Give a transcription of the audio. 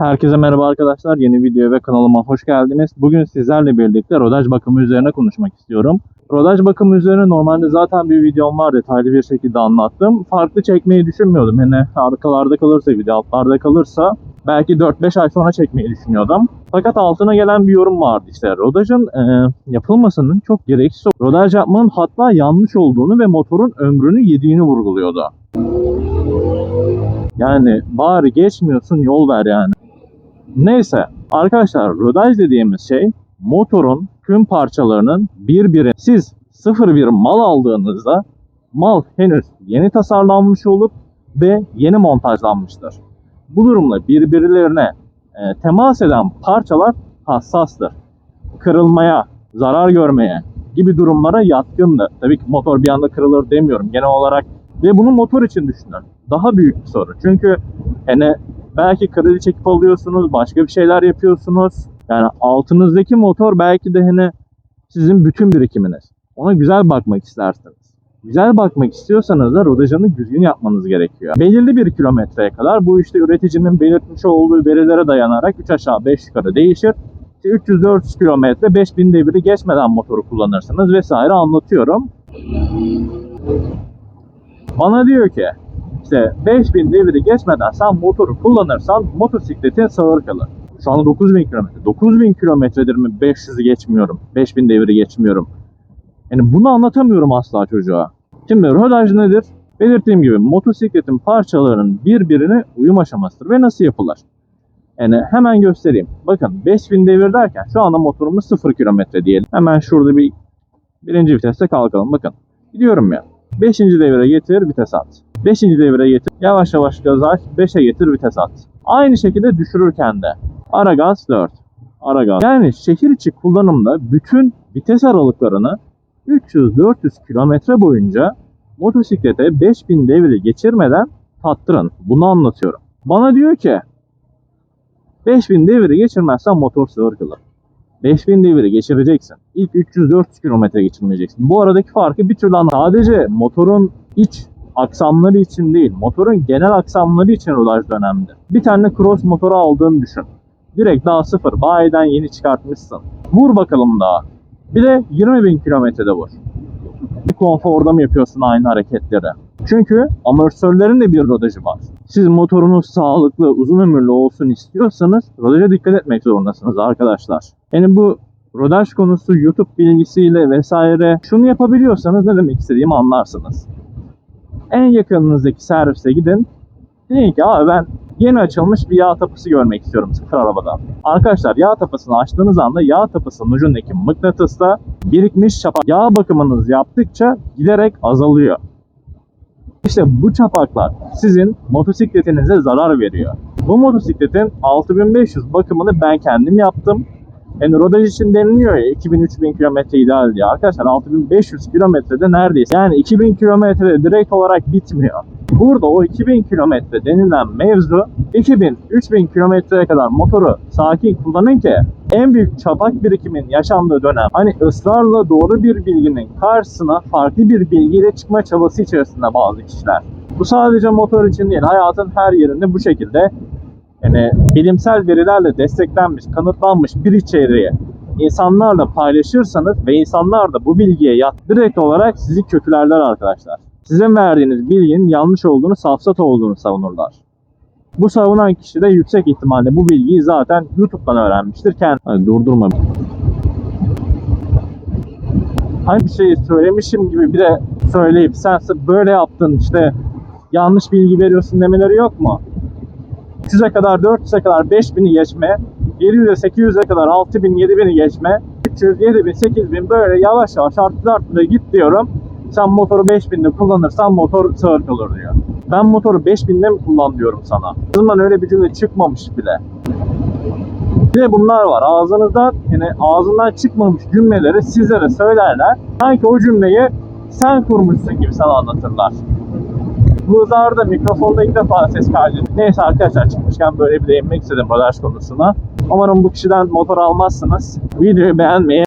Herkese merhaba arkadaşlar. Yeni video ve kanalıma hoş geldiniz. Bugün sizlerle birlikte rodaj bakımı üzerine konuşmak istiyorum. Rodaj bakımı üzerine normalde zaten bir videom var detaylı bir şekilde anlattım. Farklı çekmeyi düşünmüyordum. Yani arkalarda kalırsa video altlarda kalırsa belki 4-5 ay sonra çekmeyi düşünüyordum. Fakat altına gelen bir yorum vardı işte. Rodajın e, yapılmasının çok gereksiz, rodaj yapmanın hatta yanlış olduğunu ve motorun ömrünü yediğini vurguluyordu. Yani bari geçmiyorsun yol ver yani. Neyse arkadaşlar rodaj dediğimiz şey motorun tüm parçalarının birbiri siz sıfır bir mal aldığınızda mal henüz yeni tasarlanmış olup ve yeni montajlanmıştır. Bu durumda birbirlerine e, temas eden parçalar hassastır. Kırılmaya, zarar görmeye gibi durumlara yatkındır. Tabii ki motor bir anda kırılır demiyorum genel olarak. Ve bunu motor için düşünün. Daha büyük bir sorun. Çünkü hani belki kredi çekip alıyorsunuz, başka bir şeyler yapıyorsunuz. Yani altınızdaki motor belki de hani sizin bütün birikiminiz. Ona güzel bakmak istersiniz. Güzel bakmak istiyorsanız da rodajını düzgün yapmanız gerekiyor. Belirli bir kilometreye kadar bu işte üreticinin belirtmiş olduğu verilere dayanarak 3 aşağı 5 yukarı değişir. İşte 300-400 kilometre 5000 deviri geçmeden motoru kullanırsınız vesaire anlatıyorum. Bana diyor ki işte 5000 deviri geçmeden sen motoru kullanırsan motosikletin sağır kalır. Şu anda 9000 kilometre. 9000 kilometredir mi 500'ü geçmiyorum. 5000 deviri geçmiyorum. Yani bunu anlatamıyorum asla çocuğa. Şimdi rodaj nedir? Belirttiğim gibi motosikletin parçalarının birbirine uyum aşamasıdır ve nasıl yapılır? Yani hemen göstereyim. Bakın 5000 devir derken şu anda motorumuz 0 kilometre diyelim. Hemen şurada bir birinci viteste kalkalım. Bakın gidiyorum ya. 5. devire getir vites at. 5. devire getir yavaş yavaş gaz aç 5'e getir vites at. Aynı şekilde düşürürken de ara gaz 4. Ara gaz. Yani şehir içi kullanımda bütün vites aralıklarını 300-400 kilometre boyunca motosiklete 5000 devri geçirmeden tattırın. Bunu anlatıyorum. Bana diyor ki 5000 devri geçirmezsen motor sığır kalır. 5000 deviri geçireceksin. İlk 300-400 kilometre geçirmeyeceksin. Bu aradaki farkı bir türlü anla. Sadece motorun iç aksamları için değil, motorun genel aksamları için rodaj da önemli. Bir tane cross motoru aldığını düşün. Direkt daha sıfır, bayiden yeni çıkartmışsın. Vur bakalım daha. Bir de 20 bin kilometrede vur. Bir konforda mı yapıyorsun aynı hareketleri? Çünkü amortisörlerin de bir rodajı var. Siz motorunuz sağlıklı, uzun ömürlü olsun istiyorsanız rodaja dikkat etmek zorundasınız arkadaşlar. Yani bu rodaj konusu YouTube bilgisiyle vesaire şunu yapabiliyorsanız ne demek istediğimi anlarsınız. En yakınınızdaki servise gidin. Deyin ki abi ben yeni açılmış bir yağ tapısı görmek istiyorum sıfır arabadan. Arkadaşlar yağ tapısını açtığınız anda yağ tapısının ucundaki mıknatısta birikmiş çapak yağ bakımınız yaptıkça giderek azalıyor. İşte bu çapaklar sizin motosikletinize zarar veriyor. Bu motosikletin 6500 bakımını ben kendim yaptım. Yani rodaj için deniliyor ya 2000-3000 kilometre ideal diye. Arkadaşlar 6500 kilometrede neredeyse. Yani 2000 kilometrede direkt olarak bitmiyor. Burada o 2000 kilometre denilen mevzu 2000-3000 kilometreye kadar motoru sakin kullanın ki en büyük çapak birikimin yaşandığı dönem hani ısrarla doğru bir bilginin karşısına farklı bir bilgiyle çıkma çabası içerisinde bazı kişiler. Bu sadece motor için değil hayatın her yerinde bu şekilde yani bilimsel verilerle desteklenmiş, kanıtlanmış bir içeriği insanlarla paylaşırsanız ve insanlar da bu bilgiye yat direkt olarak sizi kötülerler arkadaşlar. Sizin verdiğiniz bilginin yanlış olduğunu, safsat olduğunu savunurlar. Bu savunan kişi de yüksek ihtimalle bu bilgiyi zaten YouTube'dan öğrenmiştir. Kendi Hadi durdurma. Hani bir şeyi söylemişim gibi bir de söyleyip sen böyle yaptın işte yanlış bilgi veriyorsun demeleri yok mu? 300'e kadar 400'e kadar 5000'i geçme, 700'e 800'e kadar 6000 7000'i geçme, 300, 7000, 8000 böyle yavaş yavaş artır artıra git diyorum. Sen motoru 5000'de kullanırsan motor sağır kalır diyor. Ben motoru 5000'de mi kullan diyorum sana. Ağzımdan öyle bir cümle çıkmamış bile. Bir de bunlar var. Ağzınızdan yani ağzından çıkmamış cümleleri sizlere söylerler. Sanki o cümleyi sen kurmuşsun gibi sana anlatırlar. Bu zarda mikrofonda ilk defa ses kaydı. Neyse arkadaşlar çıkmışken böyle bir değinmek istedim rodaj konusuna. Umarım bu kişiden motor almazsınız. Videoyu beğenmeyi